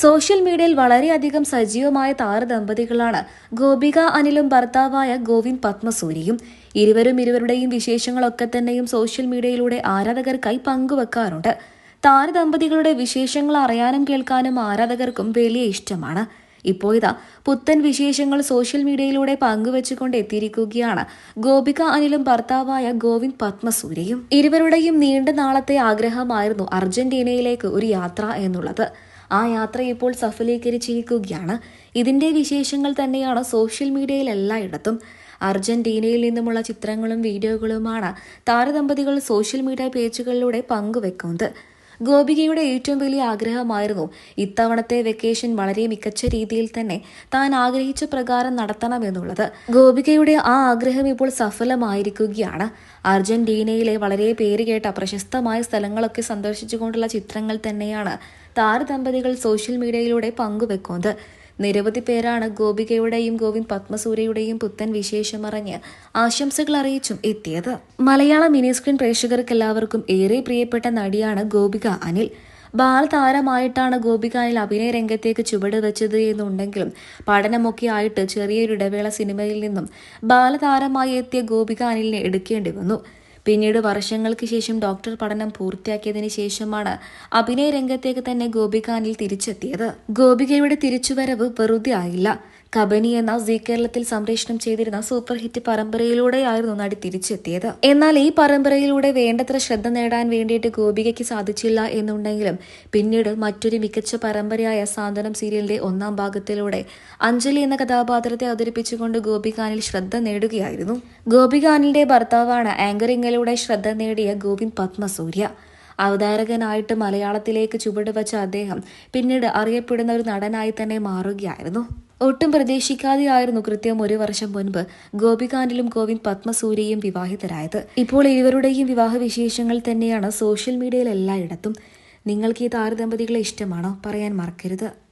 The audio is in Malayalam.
സോഷ്യൽ മീഡിയയിൽ വളരെയധികം സജീവമായ താരദമ്പതികളാണ് ഗോപിക അനിലും ഭർത്താവായ ഗോവിന്ദ് പത്മസൂരിയും. ഇരുവരും ഇരുവരുടെയും വിശേഷങ്ങളൊക്കെ തന്നെയും സോഷ്യൽ മീഡിയയിലൂടെ ആരാധകർക്കായി പങ്കുവെക്കാറുണ്ട്. താരദമ്പതികളുടെ വിശേഷങ്ങൾ അറിയാനും കേൾക്കാനും ആരാധകർക്കും വലിയ ഇഷ്ടമാണ്. ഇപ്പോൾ ഇതാ പുത്തൻ വിശേഷങ്ങൾ സോഷ്യൽ മീഡിയയിലൂടെ പങ്കുവെച്ചുകൊണ്ട് എത്തിയിരിക്കുകയാണ് ഗോപിക അനിലും ഭർത്താവായ ഗോവിന്ദ് പത്മസൂര്യയും ഇരുവരുടെയും നീണ്ട നാളത്തെ ആഗ്രഹമായിരുന്നു അർജന്റീനയിലേക്ക് ഒരു യാത്ര എന്നുള്ളത്. ആ യാത്ര ഇപ്പോൾ സഫലീകരിച്ചിരിക്കുകയാണ്. ഇതിന്റെ വിശേഷങ്ങൾ തന്നെയാണ് സോഷ്യൽ മീഡിയയിൽ എല്ലായിടത്തും. അർജന്റീനയിൽ നിന്നുമുള്ള ചിത്രങ്ങളും വീഡിയോകളുമാണ് താരദമ്പതികൾ സോഷ്യൽ മീഡിയ പേജുകളിലൂടെ പങ്കുവെക്കുന്നത്. ഗോപികയുടെ ഏറ്റവും വലിയ ആഗ്രഹമായിരുന്നു ഇത്തവണത്തെ വെക്കേഷൻ വളരെ മികച്ച രീതിയിൽ തന്നെ താൻ ആഗ്രഹിച്ച പ്രകാരം നടത്തണമെന്നുള്ളത്. ഗോപികയുടെ ആ ആഗ്രഹം ഇപ്പോൾ സഫലമായിരിക്കുകയാണ്. അർജന്റീനയിലെ വളരെ പേരുകേട്ട പ്രശസ്തമായ സ്ഥലങ്ങളൊക്കെ സന്ദർശിച്ചുകൊണ്ടുള്ള ചിത്രങ്ങൾ തന്നെയാണ് താരദമ്പതികൾ സോഷ്യൽ മീഡിയയിലൂടെ പങ്കുവെക്കുന്നത്. നിരവധി പേരാണ് ഗോപികയുടെയും ഗോവിന്ദ് പത്മസൂര്യയുടെയും പുത്തൻ വിശേഷമറിഞ്ഞ് ആശംസകൾ അറിയിച്ചും എത്തിയത്. മലയാള മിനി സ്ക്രീൻ പ്രേക്ഷകർക്ക് എല്ലാവർക്കും ഏറെ പ്രിയപ്പെട്ട നടിയാണ് ഗോപിക അനിൽ. ബാലതാരമായിട്ടാണ് അനിൽ അഭിനയ രംഗത്തേക്ക് ചുവട് വെച്ചത് എന്നുണ്ടെങ്കിലും പഠനമൊക്കെ ആയിട്ട് ചെറിയൊരു ഇടവേള സിനിമയിൽ നിന്നും ബാലതാരമായി എത്തിയ ഗോപിക അനിലിനെ എടുക്കേണ്ടി വന്നു. പിന്നീട് വർഷങ്ങൾക്ക് ശേഷം ഡോക്ടർ പഠനം പൂർത്തിയാക്കിയതിനു ശേഷമാണ് അഭിനയ രംഗത്തേക്ക് തന്നെ ഗോപികാനിൽ തിരിച്ചെത്തിയത്. ഗോപികയുടെ തിരിച്ചുവരവ് വെറുതെ ആയില്ല. കബനി എന്ന സീ കേരളത്തിൽ സംപ്രേഷണം ചെയ്തിരുന്ന സൂപ്പർ ഹിറ്റ് പരമ്പരയിലൂടെയായിരുന്നു നടി തിരിച്ചെത്തിയത്. എന്നാൽ ഈ പരമ്പരയിലൂടെ വേണ്ടത്ര ശ്രദ്ധ നേടാൻ വേണ്ടിയിട്ട് ഗോപികയ്ക്ക് സാധിച്ചില്ല എന്നുണ്ടെങ്കിലും പിന്നീട് മറ്റൊരു മികച്ച പരമ്പരയായ സാന്ത്വനം സീരിയലിന്റെ ഒന്നാം ഭാഗത്തിലൂടെ അഞ്ജലി എന്ന കഥാപാത്രത്തെ അവതരിപ്പിച്ചുകൊണ്ട് ഗോപികാനിൽ ശ്രദ്ധ നേടുകയായിരുന്നു. ഗോപികാനിന്റെ ഭർത്താവാണ് ആങ്കറിംഗിലൂടെ ശ്രദ്ധ നേടിയ ഗോവിന്ദ് പത്മസൂര്യ. അവതാരകനായിട്ട് മലയാളത്തിലേക്ക് ചുവടുവച്ച അദ്ദേഹം പിന്നീട് അറിയപ്പെടുന്ന ഒരു നടനായി തന്നെ മാറുകയായിരുന്നു. ഒട്ടും പ്രതീക്ഷിക്കാതെയായിരുന്നു കൃത്യം ഒരു വർഷം മുൻപ് ഗോപികാന്റിലും ഗോവിന്ദ് പത്മസൂര്യയും വിവാഹിതരായത്. ഇപ്പോൾ ഇരുവരുടെയും വിവാഹ വിശേഷങ്ങൾ തന്നെയാണ് സോഷ്യൽ മീഡിയയിൽ എല്ലായിടത്തും. നിങ്ങൾക്ക് ഈ താരദമ്പതികളെ ഇഷ്ടമാണോ? പറയാൻ മറക്കരുത്.